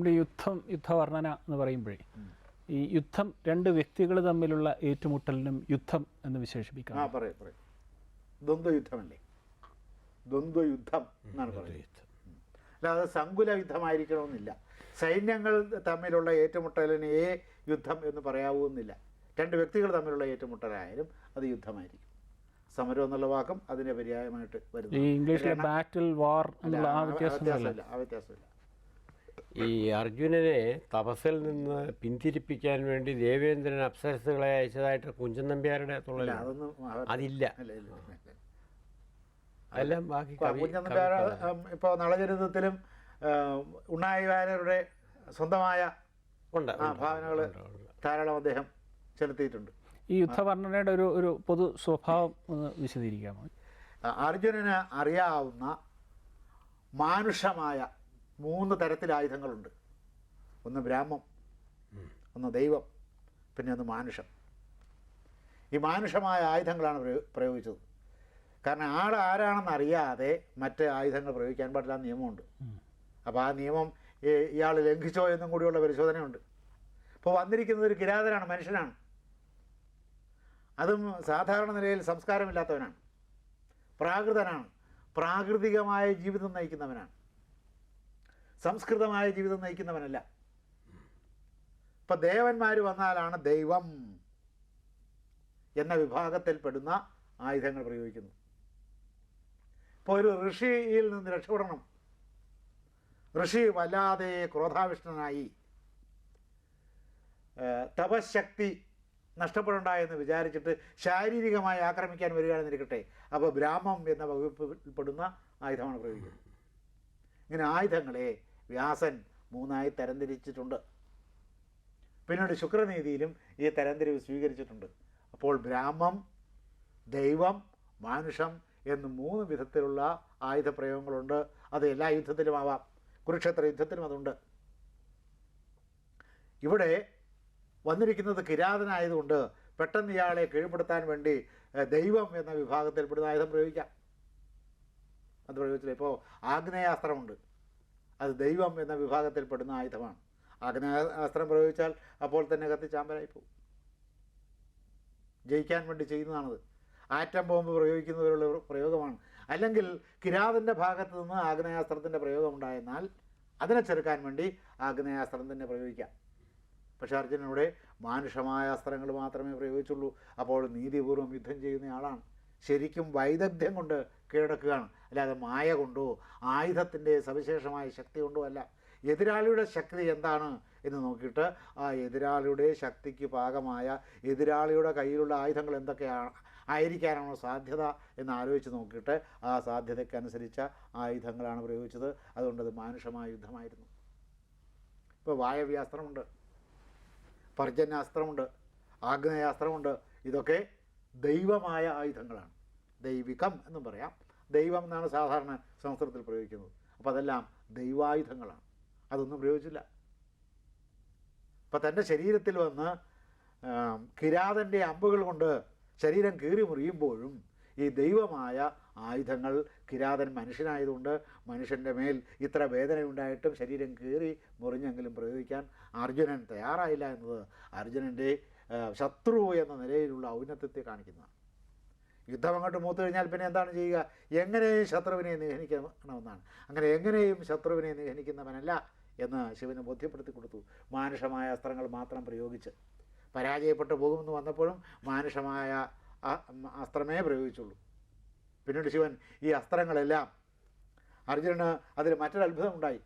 നമ്മുടെ യുദ്ധം യുദ്ധവർണന എന്ന് പറയുമ്പോഴേ ഈ യുദ്ധം രണ്ട് വ്യക്തികൾ തമ്മിലുള്ള ഏറ്റുമുട്ടലിനും യുദ്ധം എന്ന് വിശേഷിപ്പിക്കാം. ആ പറയും പറയും. ദ്വന്ദ്വ യുദ്ധമല്ലേ ദ്വന്ദ്വ യുദ്ധം എന്നാണ് പറയുന്നത് അല്ലാതെ സങ്കുല യുദ്ധമായിരിക്കണമെന്നില്ല സൈന്യങ്ങൾ തമ്മിലുള്ള ഏറ്റുമുട്ടലിനെ യുദ്ധം എന്ന് പറയാവുന്നില്ല. രണ്ട് വ്യക്തികൾ തമ്മിലുള്ള ഏറ്റുമുട്ടലായാലും അത് യുദ്ധമായിരിക്കും. സമരം എന്നുള്ള വാക്കും അതിന്റെ പര്യായമായിട്ട് വരുന്നു ഇംഗ്ലീഷിലെ ബാറ്റിൽ വാർ ആ വ്യത്യാസമില്ല ആ വ്യത്യാസമില്ല. ഈ അർജുനനെ തപസ്സിൽ നിന്ന് പിന്തിരിപ്പിക്കാൻ വേണ്ടി ദേവേന്ദ്രൻ അപ്സരസുകളെ അയച്ചതായിട്ട് കുഞ്ചൻ നമ്പ്യാരുടെ തുള്ളൽ അതില്ല. അതെല്ലാം ബാക്കി കവി- കുഞ്ഞന്നമ്പ്യാർ ഇപ്പോൾ നളചരിതത്തിലും ഉണ്ണായി വാര്യരുടെ സ്വന്തമായ ഉണ്ട്, ഭാവനകൾ. ധാരാളം അദ്ദേഹം ചെലുത്തിയിട്ടുണ്ട്. ഈ യുദ്ധവർണനയുടെ ഒരു ഒരു പൊതു സ്വഭാവം ഒന്ന് വിശദീകരിക്കാമോ? അർജുനന് അറിയാവുന്ന മാനുഷമായ മൂന്ന് തരത്തിൽ ആയുധങ്ങളുണ്ട് ഒന്ന് ബ്രാഹ്മം ഒന്ന് ദൈവം പിന്നെ ഒന്ന് മാനുഷം. ഈ മാനുഷമായ ആയുധങ്ങളാണ് പ്രയോ- പ്രയോഗിച്ചത്. കാരണം ആൾ ആരാണെന്ന് അറിയാതെ മറ്റ് ആയുധങ്ങൾ പ്രയോഗിക്കാൻ പാടില്ല നിയമമുണ്ട്. അപ്പോൾ ആ നിയമം ഇയാൾ ലംഘിച്ചോ എന്നും കൂടിയുള്ള പരിശോധനയുണ്ട്. ഇപ്പോൾ വന്നിരിക്കുന്നത് ഒരു കിരാതനാണ് മനുഷ്യനാണ്. അതും സാധാരണ നിലയിൽ സംസ്കാരമില്ലാത്തവനാണ്. പ്രാകൃതനാണ്. പ്രാകൃതികമായ ജീവിതം നയിക്കുന്നവനാണ്. സംസ്കൃതമായ ജീവിതം നയിക്കുന്നവനല്ല. ഇപ്പം ദേവന്മാർ വന്നാലാണ് ദൈവം എന്ന വിഭാഗത്തിൽപ്പെടുന്ന ആയുധങ്ങൾ പ്രയോഗിക്കുന്നത്. ഇപ്പോൾ ഒരു ഋഷിയിൽ നിന്ന് രക്ഷപ്പെടണം. ഋഷി വല്ലാതെ ക്രോധാവിഷ്ണനായി തപശക്തി നഷ്ടപ്പെടണ്ട എന്ന് വിചാരിച്ചിട്ട് ശാരീരികമായി ആക്രമിക്കാൻ വരികയാണെന്നിരിക്കട്ടെ അപ്പോൾ ബ്രാഹ്മം എന്ന വകുപ്പിൽപ്പെടുന്ന ആയുധമാണ് പ്രയോഗിക്കുന്നത്. ഇങ്ങനെ ആയുധങ്ങളെ വ്യാസൻ മൂന്നായി തരംതിരിച്ചിട്ടുണ്ട്. പിന്നീട് ശുക്രനീതിയിലും ഈ തരംതിരിവ് സ്വീകരിച്ചിട്ടുണ്ട്. അപ്പോൾ ബ്രാഹ്മം ദൈവം മാനുഷം എന്ന് മൂന്ന് വിധത്തിലുള്ള ആയുധ പ്രയോഗങ്ങളുണ്ട് അത് എല്ലാ യുദ്ധത്തിലും ആവാം. കുരുക്ഷേത്ര യുദ്ധത്തിലും അതുണ്ട്. ഇവിടെ വന്നിരിക്കുന്നത് കിരാതനായതുകൊണ്ട് പെട്ടെന്ന് ഇയാളെ കീഴ്പ്പെടുത്താൻ വേണ്ടി ദൈവം എന്ന വിഭാഗത്തിൽപ്പെടുന്ന ആയുധം പ്രയോഗിക്കാം. അത് പ്രയോഗിച്ചില്ല. ഇപ്പോൾ ആഗ്നേയാസ്ത്രമുണ്ട്. അത് ദൈവം എന്ന വിഭാഗത്തിൽപ്പെടുന്ന ആയുധമാണ്. ആഗ്നേയാസ്ത്രം പ്രയോഗിച്ചാൽ അപ്പോൾ തന്നെ കത്തിച്ചാമ്പലായി പോകും. ജയിക്കാൻ വേണ്ടി ചെയ്യുന്നതാണത്. ആറ്റം ബോംബ് പ്രയോഗിക്കുന്നവരുള്ള പ്രയോഗമാണ്. അല്ലെങ്കിൽ കിരാതന്റെ ഭാഗത്ത് നിന്ന് ആഗ്നേയാസ്ത്രത്തിന്റെ പ്രയോഗം ഉണ്ടായെന്നാൽ അതിനെ ചെറുക്കാൻ വേണ്ടി ആഗ്നേയാസ്ത്രം തന്നെ പ്രയോഗിക്കാം. പക്ഷേ അർജുനയുടെ മാനുഷമായ അസ്ത്രങ്ങൾ മാത്രമേ പ്രയോഗിച്ചുള്ളൂ. അപ്പോൾ നീതിപൂർവം യുദ്ധം ചെയ്യുന്ന ആളാണ് ശരിക്കും വൈദഗ്ധ്യം കൊണ്ട് കീഴടക്കുകയാണ്. അല്ലാതെ മായ കൊണ്ടോ ആയുധത്തിന്റെ സവിശേഷമായ ശക്തി കൊണ്ടോ അല്ല. എതിരാളിയുടെ ശക്തി എന്താണ് എന്ന് നോക്കിയിട്ട് ആ എതിരാളിയുടെ ശക്തിക്ക് പാകമായ എതിരാളിയുടെ കയ്യിലുള്ള ആയുധങ്ങൾ എന്തൊക്കെയാണ് ആയിരിക്കാനാണോ സാധ്യത എന്ന് ആലോചിച്ച് നോക്കിയിട്ട് ആ സാധ്യതയ്ക്കനുസരിച്ച ആയുധങ്ങളാണ് പ്രയോഗിച്ചത്. അതുകൊണ്ട് അത് മാനുഷമായ യുദ്ധമായിരുന്നു. ഇപ്പോൾ വായവ്യാസ്ത്രമുണ്ട് പർജന്യാസ്ത്രമുണ്ട് ആഗ്നേയാസ്ത്രമുണ്ട്. ഇതൊക്കെ ദൈവമായ ആയുധങ്ങളാണ്. ദൈവികം എന്നും പറയാം. ദൈവം എന്നാണ് സാധാരണ സംസ്കൃതത്തിൽ പ്രയോഗിക്കുന്നത്. അപ്പോൾ അതെല്ലാം ദൈവായുധങ്ങളാണ്. അതൊന്നും പ്രയോഗിച്ചില്ല. അപ്പം തന്റെ ശരീരത്തിൽ വന്ന് കിരാതന്റെ അമ്പുകൾ കൊണ്ട് ശരീരം കീറി മുറിയുമ്പോഴും ഈ ദൈവമായ ആയുധങ്ങൾ കിരാതൻ മനുഷ്യനായതുകൊണ്ട് മനുഷ്യന്റെ മേൽ ഇത്ര വേദനയുണ്ടായിട്ടും ശരീരം കീറി മുറിഞ്ഞെങ്കിലും പ്രയോഗിക്കാൻ അർജുനൻ തയ്യാറായില്ല എന്നത് അർജുനന്റെ ശത്രു എന്ന നിലയിലുള്ള ഔന്നത്യത്തെ കാണിക്കുന്നതാണ്. യുദ്ധം അങ്ങോട്ട് മൂത്തു കഴിഞ്ഞാൽ പിന്നെ എന്താണ് ചെയ്യുക? എങ്ങനെയും ശത്രുവിനെ നിഹനിക്കണമെന്നാണ്. അങ്ങനെ എങ്ങനെയും ശത്രുവിനെ നിഹനിക്കുന്നവനല്ല എന്ന് ശിവന് ബോധ്യപ്പെടുത്തി കൊടുത്തു. മാനുഷമായ അസ്ത്രങ്ങൾ മാത്രം പ്രയോഗിച്ച് പരാജയപ്പെട്ടു പോകുമെന്ന് വന്നപ്പോഴും മാനുഷമായ അസ്ത്രമേ പ്രയോഗിച്ചുള്ളൂ. പിന്നീട് ശിവൻ ഈ അസ്ത്രങ്ങളെല്ലാം അർജുനന് അതിൽ മറ്റൊരു അത്ഭുതം ഉണ്ടായി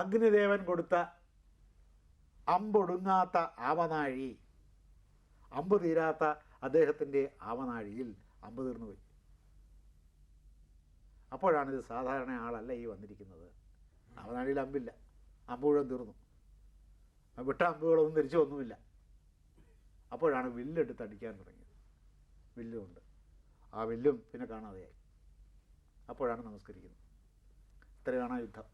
അഗ്നിദേവൻ കൊടുത്ത അമ്പൊടുങ്ങാത്ത ആവനാഴി. അമ്പ് തീരാത്ത അദ്ദേഹത്തിന്റെ ആവനാഴിയിൽ അമ്പ് തീർന്നുപോയി അപ്പോഴാണ് ഇത് സാധാരണ ആളല്ല ഈ വന്നിരിക്കുന്നത്. ആവനാഴിയിൽ അമ്പില്ല. അമ്പ് മുഴുവൻ തീർന്നു. വിട്ട അമ്പുകളൊന്നും തിരിച്ചു ഒന്നുമില്ല അപ്പോഴാണ് വില്ലെടുത്ത് അടിക്കാൻ തുടങ്ങിയത്. വില്ലുമുണ്ട് ആ വില്ലും പിന്നെ കാണാതെയായി. അപ്പോഴാണ് നമസ്കരിക്കുന്നത്. ഇത്രയാണ് യുദ്ധം.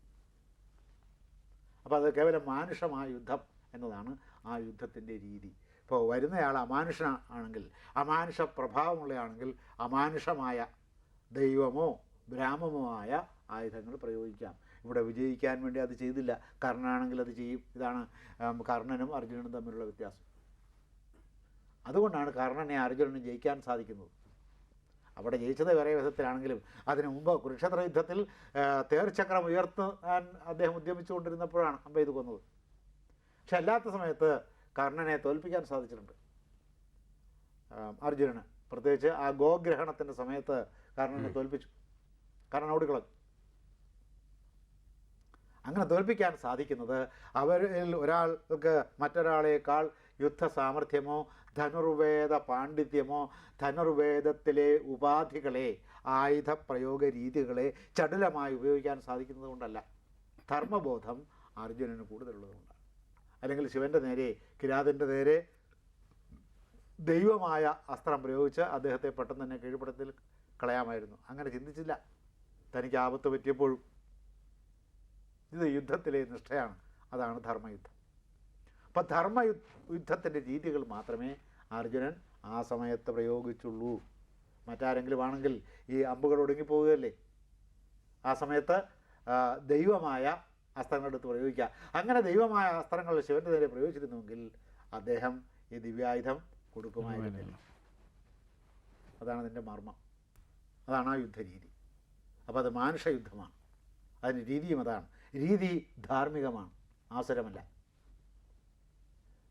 അപ്പോൾ അത് കേവലം മാനുഷമായ യുദ്ധം എന്നതാണ് ആ യുദ്ധത്തിന്റെ രീതി. ഇപ്പോൾ വരുന്നയാൾ അമാനുഷ ആണെങ്കിൽ അമാനുഷ പ്രഭാവമുള്ളയാണെങ്കിൽ അമാനുഷമായ ദൈവമോ ബ്രാഹ്മമോ ആയ ആയുധങ്ങൾ പ്രയോഗിക്കാം. ഇവിടെ വിജയിക്കാൻ വേണ്ടി അത് ചെയ്തില്ല. കർണനാണെങ്കിൽ അത് ചെയ്യും. ഇതാണ് കർണനും അർജുനനും തമ്മിലുള്ള വ്യത്യാസം. അതുകൊണ്ടാണ് കർണനെ അർജുനനും ജയിക്കാൻ സാധിക്കുന്നത്. അവിടെ ജയിച്ചത് വേറെ വിധത്തിലാണെങ്കിലും അതിനു മുമ്പ് കുരുക്ഷേത്ര യുദ്ധത്തിൽ തേർച്ചക്രം ഉയർത്താൻ അദ്ദേഹം ഉദ്യമിച്ചുകൊണ്ടിരുന്നപ്പോഴാണ് അമ്പ ഇത് കൊന്നത്. പക്ഷെ അല്ലാത്ത സമയത്ത് കർണനെ തോൽപ്പിക്കാൻ സാധിച്ചിട്ടുണ്ട്. അർജുനന്. പ്രത്യേകിച്ച് ആ ഗോഗ്രഹണത്തിന്റെ സമയത്ത് കർണനെ തോൽപ്പിച്ചു. കർണൻ ഓടിക്കളഞ്ഞു. അങ്ങനെ തോൽപ്പിക്കാൻ സാധിക്കുന്നത് അവരിൽ ഒരാൾക്ക് മറ്റൊരാളേക്കാൾ യുദ്ധ സാമർഥ്യമോ ധനുർവേദ പാണ്ഡിത്യമോ ധനുർവേദത്തിലെ ഉപാധികളെ ആയുധ പ്രയോഗ രീതികളെ ചടുലമായി ഉപയോഗിക്കാൻ സാധിക്കുന്നത് കൊണ്ടല്ല ധർമ്മബോധം അർജുനന് കൂടുതലുള്ളതുകൊണ്ടാണ്. അല്ലെങ്കിൽ ശിവന്റെ നേരെ കിരാതന്റെ നേരെ ദൈവമായ അസ്ത്രം പ്രയോഗിച്ച് അദ്ദേഹത്തെ പെട്ടെന്ന് തന്നെ കീഴ്പ്പെടുത്തിൽ കളയാമായിരുന്നു. അങ്ങനെ ചിന്തിച്ചില്ല. തനിക്ക് ആപത്ത് പറ്റിയപ്പോഴും. ഇത് യുദ്ധത്തിലെ നിഷ്ഠയാണ്. അതാണ് ധർമ്മയുദ്ധം. അപ്പം ധർമ്മ യുദ്ധത്തിന്റെ രീതികൾ മാത്രമേ അർജുനൻ ആ സമയത്ത് പ്രയോഗിച്ചുള്ളൂ. മറ്റാരെങ്കിലും ആണെങ്കിൽ ഈ അമ്പുകൾ ഒടുങ്ങിപ്പോവുകയല്ലേ ആ സമയത്ത് ദൈവമായ അസ്ത്രങ്ങളെടുത്ത് പ്രയോഗിക്കുക. അങ്ങനെ ദൈവമായ അസ്ത്രങ്ങൾ ശിവന്റെ നേരെ പ്രയോഗിച്ചിരുന്നുവെങ്കിൽ അദ്ദേഹം ഈ ദിവ്യായുധം കൊടുക്കുമായിരുന്നില്ല. അതാണ് അതിന്റെ മർമ്മം. അതാണ് ആ യുദ്ധരീതി. അപ്പോൾ അത് മാനുഷയുദ്ധമാണ്. അതിന് രീതിയും അതാണ്. രീതി ധാർമ്മികമാണ്. ആസുരമല്ല.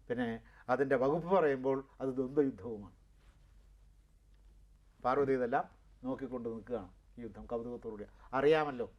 പിന്നെ അതിന്റെ വകുപ്പ് പറയുമ്പോൾ അത് ദ്വന്ദ്വയുദ്ധവുമാണ്. പാർവതി ഇതെല്ലാം നോക്കിക്കൊണ്ട് നിൽക്കുകയാണ് ഈ യുദ്ധം കൗതുകത്തോടുകൂടി അറിയാമല്ലോ.